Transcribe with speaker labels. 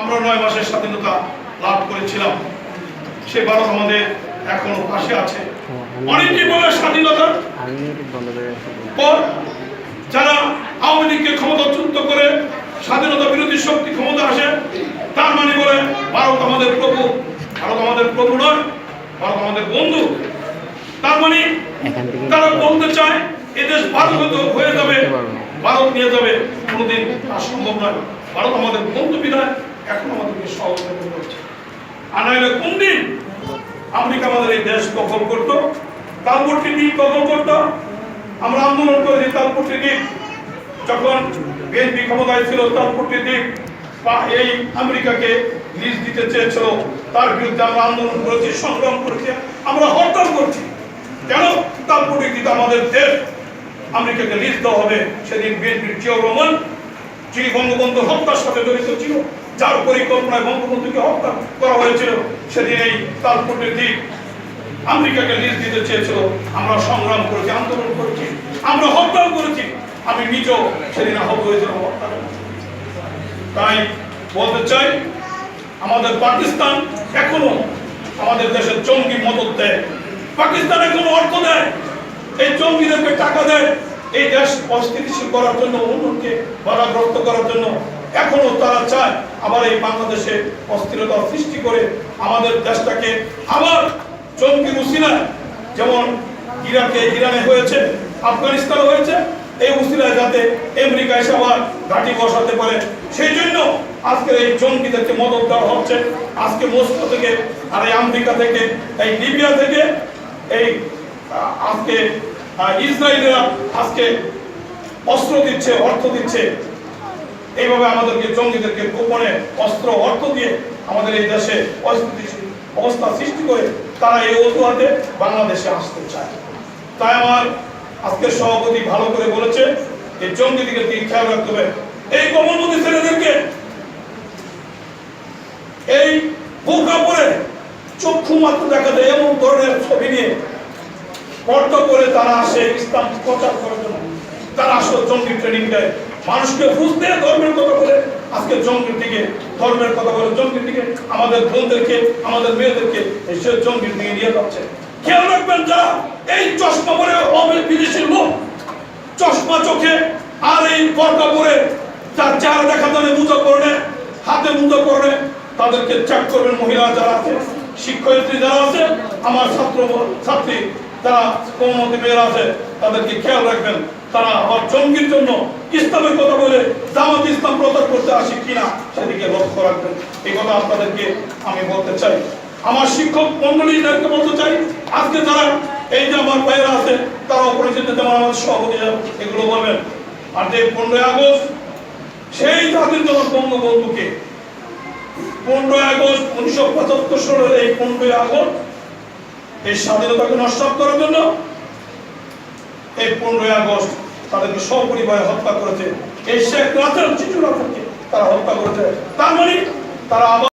Speaker 1: আমরা নয় মাসের স্বাধীনতা লাভ করেছিলাম। সে ভারত আমাদের এখনও পাশে আছে। অনেক জীবনের স্বাধীনতা পর যারা আওয়ামী লীগকে ক্ষমতাচ্যুত করে স্বাধীনতা বিরোধী শক্তি ক্ষমতা আসে, তার মানে বলে ভারত আমাদের প্রভু, ভারত আমাদের প্রভু নয়, ভারত আমাদের বন্ধু। তার মানে তারা বলতে চায় এদেশ ভারত হয়ে যাবে, ভারত নিয়ে যাবে, কোনোদিন তা সম্ভব নয়। ভারত আমাদের বন্ধু বিধায় এখন আমাদেরকে সহযোগিতা করছে আর নাহলে কোন দিন আমেরিকা আমাদের এই দেশ দখল করতো, তালপট্টি দ্বীপ দখল করতো, আমরা আন্দোলন করেছি তালপট্টি দ্বীপ। যখন বিএনপি ক্ষমতায় ছিল, তালপট্টি দ্বীপ বা এই আমেরিকাকে লিজ দিতে চেয়েছিল, তার বিরুদ্ধে আমরা আন্দোলন করেছি, সংগ্রাম করেছি, আমরা হরতাল করছি। কেন? তালপট্টি দ্বীপ আমাদের দেশ, আমেরিকাকে লিজ দেওয়া হবে। সেদিন বিএনপির জিয়াউর রহমান, যিনি বঙ্গবন্ধু হত্যার সাথে জড়িত যার পরিকল্পনায় বঙ্গবন্ধুকে হত্যা করা হয়েছিল, সেদিন এই তালপট্টি দ্বীপ আমেরিকাকে লিজ দিতে চেয়েছিল। আমরা সংগ্রাম করেছি, আন্দোলন করেছি, আমরা হরতাল করেছি। আমি নিজেও সেদিন আহত হয়েছিলাম, হরতালে। তাই বলতে চাই, আমাদের পাকিস্তান এখনও আমাদের দেশের জঙ্গি মদত দেয়। পাকিস্তান এখনও অর্থ দেয়। এই জঙ্গিদেরকে টাকা দেয়। এই দেশ অস্থিতিশীল করার জন্য উন্নয়নকে বাধাগ্রস্ত করার জন্য এখনও তারা চায়। আবার এই বাংলাদেশে অস্থিরতা সৃষ্টি করে আমাদের দেশটাকে আবার জঙ্গি উসিলায় যেমন ইরাকে ইরানে হয়েছে, আফগানিস্তানে হয়েছে, এই উসিলায় যাতে আমেরিকা এসে আবার ঘাঁটি বসাতে পারে। সেই জন্য আজকে এই জঙ্গিদেরকে মদত দেওয়া হচ্ছে। আজকে মস্কো থেকে আর এই আমেরিকা থেকে, এই লিবিয়া থেকে, এই আজকে ইসরায়েলরা আজকে অস্ত্র দিচ্ছে, অর্থ দিচ্ছে। এইভাবে আমাদেরকে জঙ্গিদেরকে গোপনে অস্ত্র, অর্থ দিয়ে আমাদের এই দেশে অবস্থা সৃষ্টি করে তারা এই অজুহাতে বাংলাদেশে আসতে চায়। তাই আমার আজকের সভাপতি ভালো করে বলেছে যে জঙ্গি দিকে দিকে খেয়াল রাখতে হবে। এই কমলমতি ছেলেদেরকে এই বোরকা পরে চক্ষু মাত্র দেখা যায়, এমন ধরনের ছবি নিয়ে পর্দা করে তারা আসে ইসলাম প্রচার করার জন্য। তারা আসলে জঙ্গি ট্রেনিং দেয়। মানুষকে বুঝতে ধর্মের কথা বলে, আজকে জঙ্গির দিকে, ধর্মের কথা বলে জঙ্গির দিকে, আমাদের বোনদেরকে, আমাদের মেয়েদেরকে সে জঙ্গির দিকে নিয়ে যাচ্ছে। খেয়াল রাখবেন যারা এই চশমা পরে বিদেশি লোক চশমা চোখে আর এই পর্দা পরে তার চেহারা দেখা যাবে মুজো করনে হাতে মুজো করনে তাদেরকে চেক করবেন মহিলা যারা আছে, শিক্ষয়িত্রী যারা আছে, আমার ছাত্র, ছাত্রী, যারা কৌমতি মেয়েরা আছে, তাদেরকে খেয়াল রাখবেন। তারা আবার জঙ্গির জন্য ইসলামের কথা বলে জামাত ইসলাম প্রচার করতে আসে কিনা সেদিকে লক্ষ্য রাখবেন। এই কথা আপনাদেরকে আমি বলতে চাই। আমার শিক্ষক মন্ডলীদেরকে বলতে চাই, আজকে যারা এই যে আমার ভাইয়েরা আছে তারা অপরিচিত যেমন আমাদের সভাপতি এগুলো বলবেন। আর যে পনেরোই আগস্ট, সেই জাতির জন্য বঙ্গবন্ধুকে পনেরোই আগস্ট উনিশশো পঁচাত্তর সালের এই পনেরোই আগস্ট এই স্বাধীনতাকে নষ্ট করার জন্য এই পনেরোই আগস্ট তাদেরকে সপরিবারে হত্যা করেছে। এই শেখ রাতের চিঠি রাতেরকে তারা হত্যা করেছে। তার মানে তারা আবার